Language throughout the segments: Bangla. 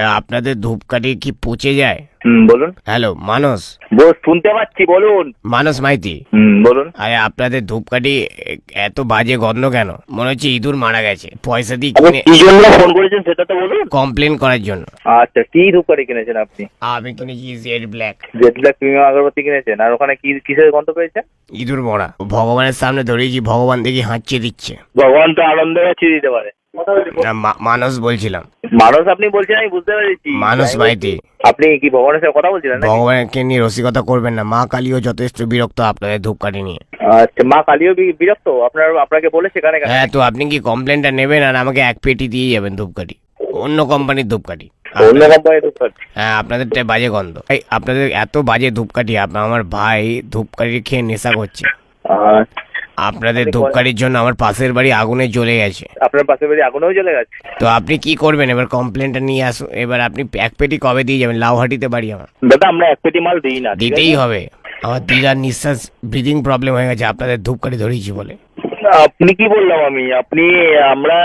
আপনাদের ধূপকাঠি কি পচে যায়? হুম বলুন। হ্যালো মানস। বস শুনতে পাচ্ছি বলুন। মানস মাইতি। হুম বলুন। আরে আপনাদের ধূপকাঠি এত বাজে গন্ধ কেন? মনে হচ্ছে ইঁদুর মারা গেছে। পয়সা দিয়ে কিনে কি জন্য ফোন করেছেন সেটা তো বলুন। কমপ্লেন করার জন্য। আচ্ছা কি ধূপকাঠি কিনেছেন আপনি? আমি কিনেছি Zed Black. Zed Black premium আগরবাতি কিনেছেন। আর ওখানে কি কিসের গন্ধ পেয়েছেন? ইঁদুর মরা। ভগবানের সামনে ধরেছি ভগবান দেখি হাঁচিয়ে দিচ্ছে। ভগবান তো আনন্দ ছিঁড়ে দিতে পারে। না, মানস বলছিলাম। মানুষ আপনি বলছেন আমি বুঝতে পেরেছি। মানস মাইতি আপনি কি ভগবানের সাথে কথা বলছিলেন নাকি? ভগবানকে নিয়ে রসিকতা করবেন না। মা কালীও যথেষ্ট বিরক্ত আপনাদের ধূপকাঠি নিয়ে। আচ্ছা মা কালীও বিরক্ত? আপনার আপনাকে বলে সেখানে হ্যাঁ তো আপনি কি কমপ্লেনটা নেবেন? আর আমাকে এক পেটি দিয়ে যাবেন ধূপকাঠি। অন্য কোম্পানির ধূপকাঠি। অন্য কোম্পানি ধূপকাঠি? হ্যাঁ আপনাদেরটা বাজে গন্ধ। এই আপনাদের এত বাজে ধূপকাঠি আমার ভাই ধূপকাঠি খেয়ে নেশা করছে। আহ, আপনাদের ধূপকাঠির জন্য আমার পাশের বাড়ি আগুনে জ্বলে গেছে। আপনার পাশের বাড়ি আগুনেও চলে গেছে? তো আপনি কি করবেন? এবার কমপ্লেনটা নিয়ে আসুন। এবার আপনি এক পেটি কবে দিয়ে যাবেন? লাউহাটিতে বাড়ি আমার। দাদা আমরা এক পেটি মাল দিই না দিতেই হবে। আমার দিদার নিঃশ্বাস ব্রিদিং প্রবলেম হয়ে গেছে। আপনাদের ধূপকাঠি ধরিয়েছি বলে। আপনি কি বললাম আমি? আপনি আমরা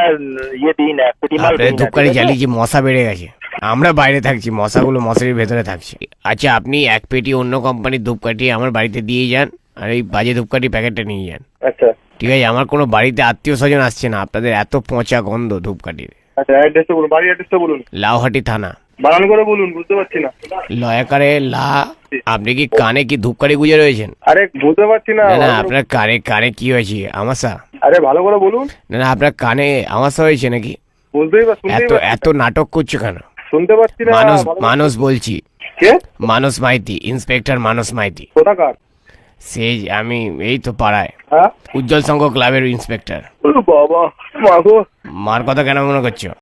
ইয়ে দিই না এক পেটি মাল আপনাদের আছে? জ্বালিয়েছি মশা বেড়ে গেছে। আমরা বাইরে থাকছি মশাগুলো মশারির ভেতরে থাকছে। আচ্ছা আপনি এক পেটি অন্য কোম্পানির ধূপকাঠি আমার বাড়িতে দিয়ে যান। আর এই বাজে ধূপকাঠি প্যাকেটটা নিয়ে যান। আচ্ছা। ঠিক আছে আমার কোনো বাড়িতে আত্মীয় স্বজন আসছে না আপনাদের এত পচা গন্ধ ধূপকাঠির। আচ্ছা অ্যাড্রেসটা বলুন বাড়ির অ্যাড্রেসটা বলুন। লাউহাটি থানা। বানান করে বলুন বুঝতে পারছি না। লয়াকারে লা আপনি কি কানে কি ধূপকাঠি গুজে রয়েছেন? আরে বুঝতে পারছি না না না আপনার কানে কানে কি হয়েছে? আমাশা? আরে ভালো করে বলুন। না না আপনার কানে আমাশা হয়েছে নাকি? বুঝতেই এত এত নাটক করছ কেন? শুনতে পাচ্ছি মানুষ মানুষ বলছি। কে? মানস মাইতি ইন্সপেক্টর মানস মাইতি। কোথাকার? সেই আমি এই তো পাড়ায়। হ্যাঁ? উজ্জ্বল সংঘ ক্লাবের ইন্সপেক্টর বাবা মাগো। মার কথা কেন মনে করছ?